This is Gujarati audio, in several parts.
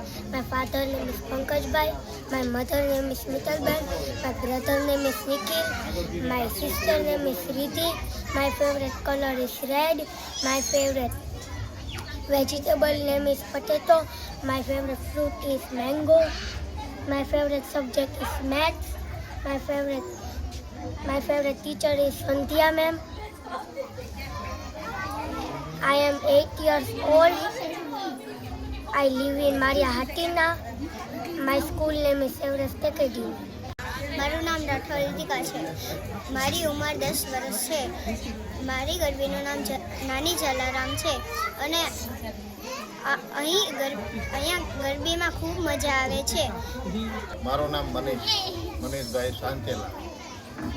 father name is Pankaj Bhai. My mother name is Mitalban. My brother name is Nikhil. My sister name is Riddhi. My favorite color is red. My favorite vegetable name is potato. My favorite fruit is mango. My favorite subject is maths. My favorite my favorite teacher is Sandhya ma'am. I am 8 years old. I live in Maria Hatina. My school name is Everest Academy. મારું નામ રાઠોડ રીતિકા છે. મારી ઉંમર દસ વર્ષ છે. મારી ગરબીનું નામ નાની જલારામ છે. અને અહીં ગર અહીંયા ગરબીમાં ખૂબ મજા આવે છે. મારું નામ મનીષ મનીષભાઈ સાંચેલા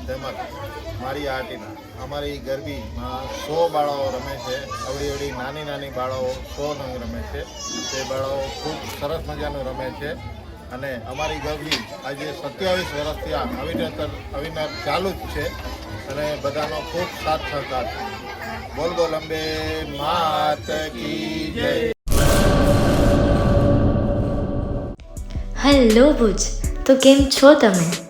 તેમજ મારી આટીના અમારી ગરબીમાં સો બાળાઓ રમે છે. અવડી અવળી નાની નાની બાળાઓ સો નંગ રમે છે. તે બાળાઓ ખૂબ સરસ મજાનું રમે છે. અને અમારી ગરબી આજે સત્યાવીસ વર્ષથી આ અવિનતર અવિનત ચાલુ જ છે. અને બધાનો ખૂબ સાથ સહકાર છે. બોલ બોલ, અંબે માત કી જય. હેલો ભુજ, તો કેમ છો તમે?